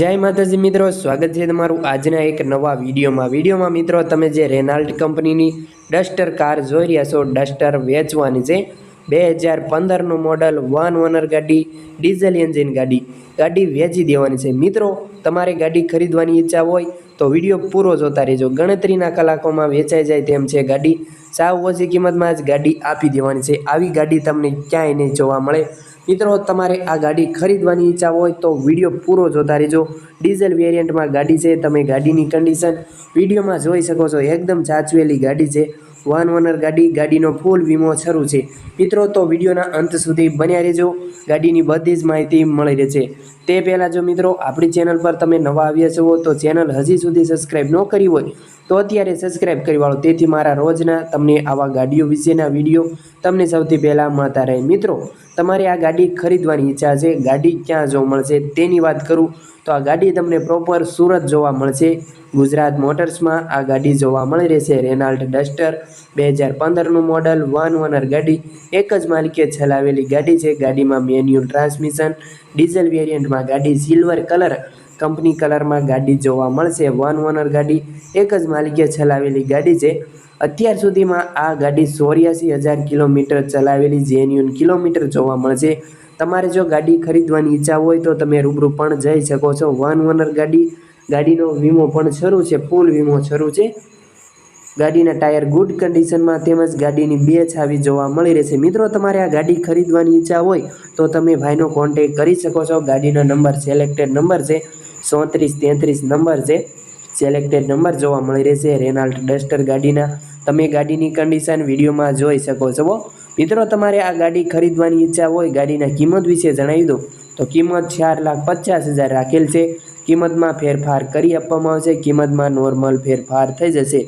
જય માતાજી મિત્રો, સ્વાગત છે તમારું આજના એક નવા વિડીયોમાં. વિડીયોમાં મિત્રો, તમે જે રેનાલ્ટ કંપનીની ડસ્ટર કાર જોઈ રહ્યા છો, ડસ્ટર વેચવાની છે. બે હજાર પંદરનું મોડલ વન ઓનર ગાડી, ડીઝલ એન્જિન ગાડી ગાડી વેચી દેવાની છે. મિત્રો, તમારે ગાડી ખરીદવાની ઈચ્છા હોય તો વીડિયો પૂરો જોતા રહેજો. ગણતરીના કલાકોમાં વેચાઈ જાય તેમ છે ગાડી. સાવ ઓછી કિંમતમાં જ ગાડી આપી દેવાની છે. આવી ગાડી તમને ક્યાંય નહીં જોવા મળે. મિત્રો, તમારે આ ગાડી ખરીદવાની ઈચ્છા હોય તો વીડિયો પૂરો જોતા રહેજો. ડીઝલ વેરિયન્ટમાં ગાડી છે, તમે ગાડીની કન્ડિશન વિડીયોમાં જોઈ શકો છો. એકદમ સાચવેલી ગાડી છે. વન ઓનર ગાડી, ગાડીનો ફૂલ વીમો શરૂ છે. મિત્રો, તો વિડીયોના અંત સુધી બન્યા રહેજો. ગાડીની બધી જ માહિતી મળી રહેશે. તે પહેલાં જો મિત્રો, આપણી ચેનલ પર તમે નવા આવ્યા છો તો ચેનલ હજી સુધી સબસ્ક્રાઈબ ન કરી હોય તો અત્યારે સબસ્ક્રાઈબ કરી વાળો. તેથી મારા રોજના તમને આવા ગાડીઓ વિશેના વીડિયો તમને સૌથી પહેલાં મળતા રહે. મિત્રો, તમારે આ ગાડી ખરીદવાની ઈચ્છા છે, ગાડી ક્યાં જોવા મળશે તેની વાત કરું તો આ ગાડી તમને પ્રોપર સુરત જોવા મળશે. ગુજરાત મોટર્સમાં આ ગાડી જોવા મળી રહેશે. રેનાલ્ટ ડસ્ટર બે હજાર પંદરનું મોડલ વન ઓનર ગાડી. એક જ માલિકે ચલાવેલી ગાડી છે. ગાડીમાં મેન્યુઅલ ટ્રાન્સમિશન ડીઝલ વેરિયન્ટમાં ગાડી સિલ્વર કલર કંપની કલરમાં ગાડી જોવા મળશે. વન ઓનર ગાડી, એક જ માલિકે ચલાવેલી ગાડી છે. અત્યાર સુધીમાં આ ગાડી ચોર્યાસી હજાર કિલોમીટર ચલાવેલી જેન્યુન કિલોમીટર જોવા મળશે. તમારે જો ગાડી ખરીદવાની ઈચ્છા હોય તો તમે રૂબરૂ પણ જઈ શકો છો. વન ઓનર ગાડી, ગાડીનો વીમો પણ શરૂ છે. ફૂલ વીમો શરૂ છે. ગાડીના ટાયર ગુડ કન્ડિશનમાં તેમજ ગાડીની બે છાવી જોવા મળી રહેશે. મિત્રો, તમારે આ ગાડી ખરીદવાની ઈચ્છા હોય તો તમે ભાઈનો કોન્ટેક કરી શકો છો. ગાડીનો નંબર સિલેક્ટેડ નંબર છે. સોત્રીસ તેત્રીસ નંબર છે. સિલેક્ટેડ નંબર જોવા મળી રહેશે. રેનાલ્ટ ડસ્ટર ગાડીના. તમે ગાડીની કન્ડિશન વિડીયોમાં જોઈ શકો છો. મિત્રો, તમારે આ ગાડી ખરીદવાની ઈચ્છા હોય, ગાડીના કિંમત વિશે જણાવી દો તો કિંમત ચાર લાખ પચાસ હજાર રાખેલ છે. કિંમતમાં ફેરફાર કરી આપવામાં આવશે. કિંમતમાં નોર્મલ ફેરફાર થઈ જશે.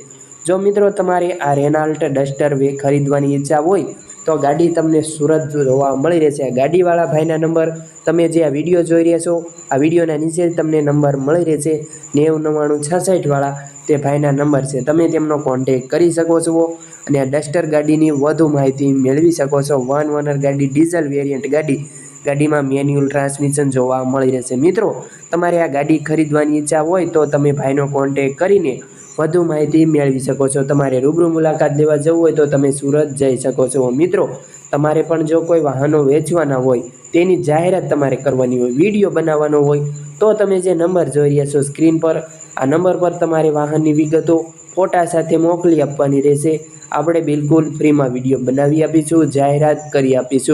જો મિત્રો, તમારે આ રેનાલ્ટ ડસ્ટર વે ખરીદવાની ઈચ્છા હોય તો ગાડી તમને સુરત જોવા મળી રહેશે. ગાડીવાળા ભાઈના નંબર તમે જે આ વીડિયો જોઈ રહ્યા છો, આ વિડીયોના નીચે તમને નંબર મળી રહેશે. નેવું નવ્વાણું છસઠવાળા તે ભાઈના નંબર છે. તમે તેમનો કોન્ટેક કરી શકો છો અને આ ડસ્ટર ગાડીની વધુ માહિતી મેળવી શકો છો. વન ઓનર ગાડી ડીઝલ વેરિયન્ટ ગાડી, ગાડીમાં મેન્યુઅલ ટ્રાન્સમિશન જોવા મળી રહેશે. મિત્રો, તમારે આ ગાડી ખરીદવાની ઈચ્છા હોય તો તમે ભાઈનો કોન્ટેક કરીને વધુ માહિતી મેળવી શકો છો. તમારે રૂબરૂ મુલાકાત લેવા જવું હોય તો તમે સુરત જઈ શકો છો. મિત્રો, તમારે પણ જો કોઈ વાહનો વેચવાના હોય, તેની જાહેરાત તમારે કરવાની હોય, વીડિયો બનાવવાનો હોય, તો તમે જે નંબર જોઈ રહ્યા છો સ્ક્રીન પર, આ નંબર પર તમારે વાહનની વિગતો ફોટા સાથે મોકલી આપવાની રહેશે. આપણે બિલકુલ ફ્રીમાં વીડિયો બનાવી આપીશું, જાહેરાત કરી આપીશું.